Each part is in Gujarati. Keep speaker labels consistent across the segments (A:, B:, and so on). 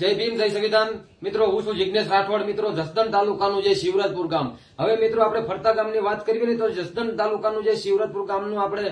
A: જય ભીમ, જય સંવિધાન. મિત્રો, હું છું જિજ્ઞેશ રાઠોડ. મિત્રો, જસદણ તાલુકાનું જે શિવરાજપુર ગામ. હવે મિત્રો, આપણે ફરતા ગામની વાત કરીએ ને તો જસદણ તાલુકાનું જે શિવરાજપુર ગામનું આપણે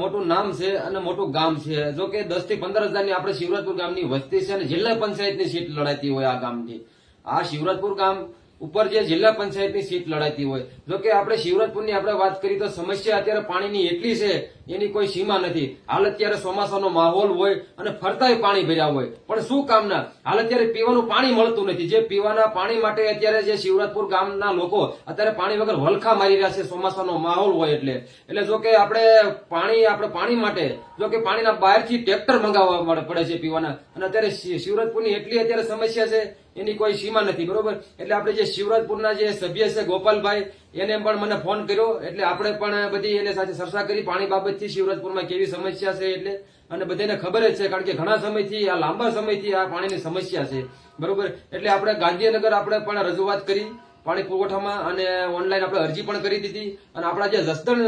A: મોટું નામ છે અને મોટું ગામ છે. જો કે દસથી પંદર હજારની આપણે શિવરાજપુર ગામની વસ્તી છે અને જિલ્લા પંચાયતની સીટ લડાતી હોય આ ગામની. આ શિવરાજપુર ગામ ઉપર જે જિલ્લા પંચાયતની સીટ લડાતી હોય. જો કે આપણે શિવરાજપુરની આપણે વાત કરીએ તો સમસ્યા અત્યારે પાણીની એટલી છે, એની કોઈ સીમા નથી. હાલ અત્યારે ચોમાસાનો માહોલ હોય અને ફરતાય પાણી ભર્યા હોય. પણ શું કામના? હાલ અત્યારે પીવાનું પાણી મળતું નથી. જે પીવાના પાણી માટે અત્યારે જે શિવરાજપુર ગામના લોકો અત્યારે પાણી વગર વલખા મારી રહ્યા છે, ચોમાસાનો માહોલ હોય એટલે. એટલે જો કે આપણે પાણી આપણે પાણી માટે, જો કે પાણીના બહારથી ટ્રેક્ટર મંગાવવા પડે છે પીવાના. અને અત્યારે શિવરાજપુરની એટલી અત્યારે સમસ્યા છે એની કોઈ સીમા નથી, બરોબર? એટલે આપણે જે શિવરાજપુરના જે સભ્ય છે ગોપાલભાઈ, એને પણ મને ફોન કર્યો. એટલે આપણે પણ બધી એને સાથે ચર્ચા કરી. પાણી બાબતથી શિવરાજપુરમાં કેવી સમસ્યા છે એટલે અને બધાને ખબર જ છે, કારણ કે ઘણા સમયથી, આ લાંબા સમયથી આ પાણીની સમસ્યા છે. બરોબર? એટલે આપણે ગાંધીનગર આપણે પણ રજૂઆત કરી, પાણી પુરવઠામાં અને ઓનલાઈન આપણે અરજી પણ કરી દીધી. અને આપણા જે જસદણ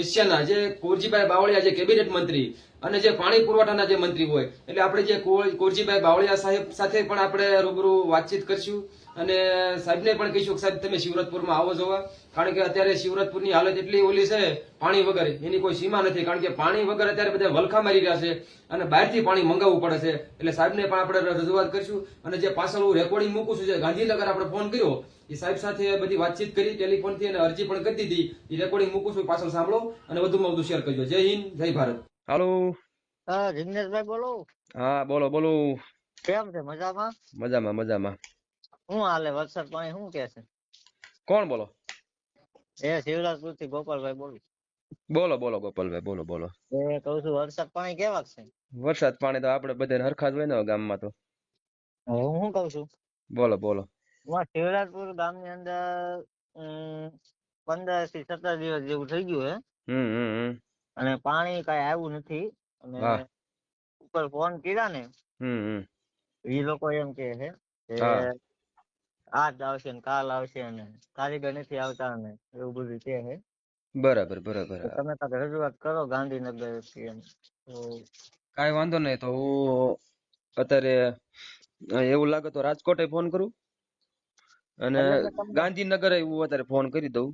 A: વિષયના જે કોરજીભાઈ બાવળિયા, જે કેબિનેટ મંત્રી અને જે પાણી પુરવઠાના જે મંત્રી હોય, એટલે આપણે જે કોરજીભાઈ બાવળિયા સાહેબ સાથે પણ આપણે રૂબરૂ વાતચીત કરશું. અને સાહેબને પણ કહીશું કે સાહેબ, તમે શિવરતપુરમાં આવો જોવા. કારણ કે અત્યારે શિવરતપુરની હાલત એટલી ઓલી છે, પાણી વગર એની કોઈ સીમા નથી. કારણ કે પાણી વગર અત્યારે બધા વલખા મારી રહ્યા છે અને બહારથી પાણી મંગાવવું પડે છે. એટલે સાહેબને પણ આપણે રજૂઆત કરશું. અને જે પાછળ હું રેકોર્ડિંગ મૂકું છું, જે ગાંધીનગર આપણે ફોન કર્યો, એ સાહેબ સાથે બધી વાતચીત કરી ટેલિફોનથી અને અરજી પણ કરી દીધી. એ રેકોર્ડિંગ મૂકું છું, પાછળ સાંભળો અને વધુમાં વધુ શેર કરજો. જય હિન્દ, જય ભારત.
B: હાલો.
C: હા જિગ્નેશભાઈ બોલો.
B: હા બોલો બોલો.
C: કેમ છે? મજામાં?
B: મજામાં મજામાં.
C: શું હાલે? વરસાદ પાણી શું કે છે?
B: કોણ બોલો?
C: એ શિવરાજપુરથી ગોપાલભાઈ બોલું.
B: બોલો બોલો ગોપાલભાઈ બોલો બોલો.
C: એ કહું છું વરસાદ પાણી કેવા છે?
B: વરસાદ પાણી તો આપણે બધાને હરખા જ હોય ને ગામમાં તો.
C: હું શું કહું છું?
B: બોલો બોલો.
C: શિવરાજપુર શિવરાજપુર ગામની અંદર પંદરથી સત્તર દિવસ જેવું થઈ ગયું હે.
B: હમ હમ.
C: અને પાણી કઈ આવ્યું નથી. અને ઉપર ફોન કર્યા ને એ લોકો એમ કે છે કે આજ આવશે ને કાલ આવશે ને કારીગર નથી આવતા ને એવું બધું કે છે.
B: બરાબર બરાબર
C: તમે કાંઈક રજૂઆત કરો ગાંધીનગરથી એમ.
B: કાંઈ વાંધો નહીં તો હું અત્યારે એવું લાગે તો રાજકોટે ફોન કરું. અને ગાંધીનગર હું અત્યારે ફોન કરી દઉં.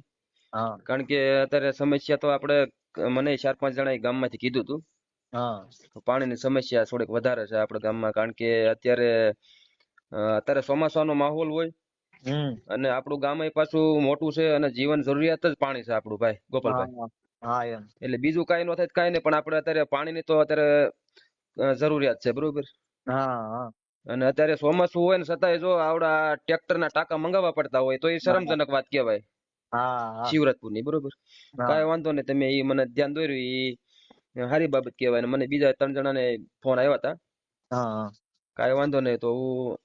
C: હા.
B: કારણ કે અત્યારે સમસ્યા તો આપણે મને ચાર પાંચ જણા ગામમાંથી કીધું હતું
C: હા.
B: તો પાણીની સમસ્યા થોડીક વધારે છે આપણા ગામમાં કારણ કે અત્યારે અત્યારે ચોમાસાનો માહોલ હોય અને આપણું ગામ પાછું મોટું છે અને જીવન જરૂરિયાત જ પાણી છે આપણું ભાઈ ગોપાલભાઈ.
C: હા હા એમ.
B: એટલે બીજું કાંઈ ન થાય કઈ નહીં પણ આપણે અત્યારે પાણીની તો અત્યારે જરૂરિયાત છે બરોબર?
C: હા હા.
B: અને અત્યારે ચોમાસું હોય ને છતાંય જો આવડા ટ્રેક્ટરના ટાંકા મંગાવવા પડતા હોય તો એ શરમજનક વાત કહેવાય.
C: હા
B: ની બરોબર. કાંઈ વાંધો નહીં તમે એ મને ધ્યાન દોર્યું એ સારી બાબત કહેવાય મને બીજા ત્રણ જણાને ફોન આવ્યા હતા કાંઈ વાંધો નહીં તો હું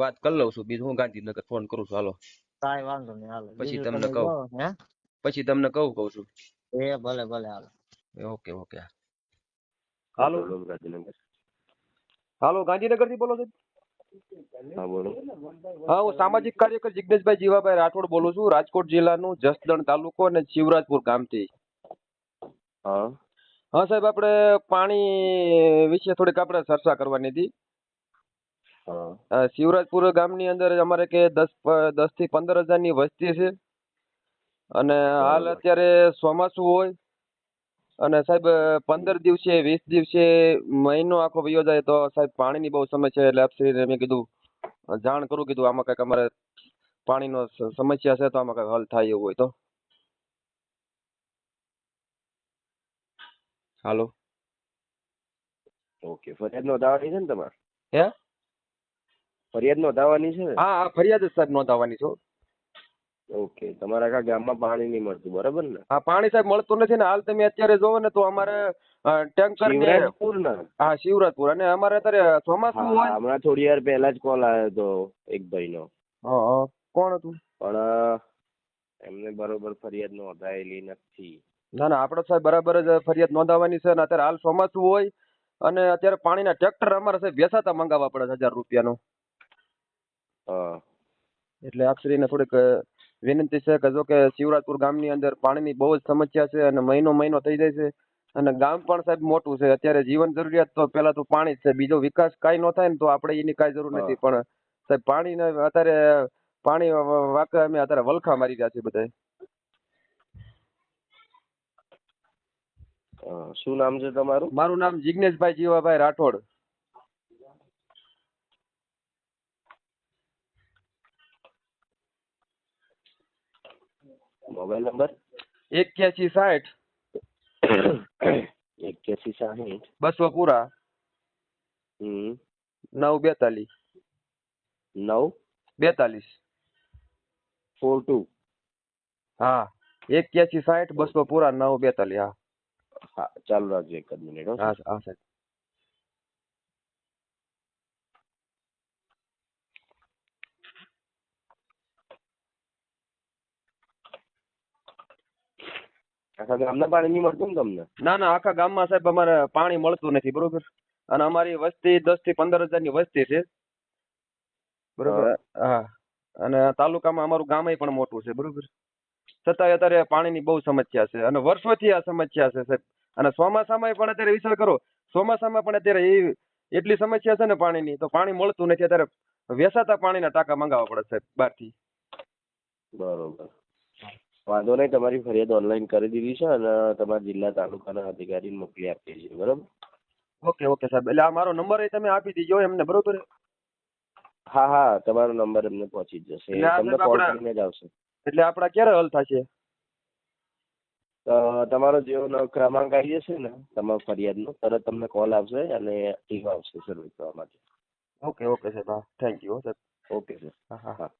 B: વાત કરી લઉં છું. બીજું હું ગાંધીનગર ફોન કરું છું. હાલો.
C: કાંઈ વાંધો નહીં હાલો.
B: પછી તમને કહું. પછી તમને કહું કહું છું.
C: એ ભલે ભલે હાલો.
B: ઓકે ઓકે હાલો હાલો. ગાંધીનગર. થી બોલો છો.
D: હા બોલો.
B: હા હું સામાજિક કાર્યકર જિગ્નેશભાઈ જીવાભાઈ રાઠોડ બોલું છું. રાજકોટ જિલ્લાનું જસદણ તાલુકો અને શિવરાજપુર ગામથી.
D: હા.
B: હા સાહેબ આપણે પાણી વિશે થોડીક આપણે ચર્ચા કરવાની હતી. શિવરાજપુર ગામની અંદર અમારે કે દસ દસથી પંદર હજારની વસ્તી છે. અને હાલ અત્યારે ચોમાસું હોય. અને સાહેબ પંદર દિવસે વીસ દિવસે મહિનો આખો વયો જાય તો સાહેબ પાણીની બહુ સમસ્યા એટલે આપશ્રીને મેં કીધું જાણ કરું કીધું આમાં કંઈક અમારે પાણીનો સમસ્યા છે તો આમાં કંઈક હલ થાય એવું હોય તો. હાલો.
D: ઓકે ફરિયાદ નોંધાવાની છે ને તમારે?
B: હે?
D: ફરિયાદ નોંધાવાની છે?
B: હા હા ફરિયાદ જ સાહેબ નોંધાવાની છો.
D: ઓકે. તમારા આખા ગામમાં પાણી નહીં મળતું બરાબર ને?
B: હા પાણી સાહેબ મળતું નથી ને હાલ તમે અત્યારે જોવો ને તો અમારે ટેન્કર
D: શિવરાજપુર ને
B: હા શિવરાજપુર. અને અમારે અત્યારે ચોમાસું હોય
D: હમણાં થોડી વાર પહેલા જ કોલ આવ્યો હતો એક ભાઈનો.
B: હા. કોણ હતું?
D: પણ એમને બરોબર ફરિયાદ નોંધાયેલી નથી.
B: ના ના આપણે સાહેબ બરાબર જ ફરિયાદ નોંધાવાની છે ને અત્યારે હાલ ચોમાસું હોય અને અત્યારે પાણીના ટ્રેક્ટર અમારે સાહેબ વેસાતા મંગાવવા પડે છે હજાર રૂપિયાનો.
D: હા.
B: એટલે આપશ્રીને થોડીક અ, વિનંતી છે કે જો કે શિવરાજપુર ગામની અંદર પાણીની બહુ જ સમસ્યા છે અને મહિનો મહિનો થઈ જાય છે. અને ગામ પણ સાહેબ મોટું છે. અત્યારે જીવન જરૂરિયાત તો પેલા તો પાણી જ છે. બીજો વિકાસ કાંઈ ન થાય ને તો આપણે એની કાંઈ જરૂર નથી. પણ સાહેબ પાણીને અત્યારે પાણી વ- અમે અત્યારે વલખા મારી રહ્યા છે બધા
D: શું નામ છે તમારું?
B: મારું નામ જિગ્નેશભાઈ જીવાભાઈ રાઠોડ.
D: મોબાઈલ નંબર
B: એક્યાસી સાઠ
D: એક્યાસી સાહીઠ
B: બસો પૂરા
D: હમ
B: નવ બેતાલીસ
D: નવ
B: બેતાલીસ
D: ફોર ટુ
B: હા એક્યાસી સાઠ બસો પૂરા નવ બેતાલીસ હા
D: હા ચાલુ રાખજો એક જ મિનિટ હો
B: હા હા સાહેબ
D: આખા ગામના પાણી નહીં મળતું ને તમને?
B: ના ના આખા ગામમાં સાહેબ અમારે પાણી મળતું નથી બરોબર? અને અમારી વસ્તી દસથી પંદર હજારની વસ્તી છે. બરોબર? હા. અને તાલુકામાં અમારું ગામ પણ મોટું છે બરોબર? છતાંય અત્યારે પાણીની બહુ સમસ્યા છે. અને વર્ષોથી આ સમસ્યા છે સાહેબ. અને ચોમાસામાં પણ અત્યારે વિચાર કરો ચોમાસામાં પણ અત્યારે એ એટલી સમસ્યા છે ને પાણીની તો પાણી મળતું નથી અત્યારે વેસાતા પાણીના ટાંકા મંગાવવા પડે સાહેબ બહારથી.
D: બરોબર. વાંધો નહીં તમારી ફરિયાદ ઓનલાઈન કરી દીધી છે અને તમારા જિલ્લા તાલુકાના અધિકારીને મોકલી આપીએ છીએ બરાબર?
B: ઓકે ઓકે સાહેબ. એટલે આ મારો નંબર તમે આપી દીજો એમને બરોબર
D: હા હા તમારો નંબર એમને પહોંચી જશે. તમને કોલ કરીને જ આવશે.
B: એટલે આપડા ક્યારે હલ થશે?
D: તમારો જેવો ક્રમાંક આવી જશે ને તમારો ફરિયાદનો તરત તમને કોલ આવશે અને ટીમ આવશે સર્વિસ કરવા માટે.
B: ઓકે ઓકે સાહેબ. હા થેન્ક યુ સાહેબ.
D: ઓકે સર
B: હા.
D: હા.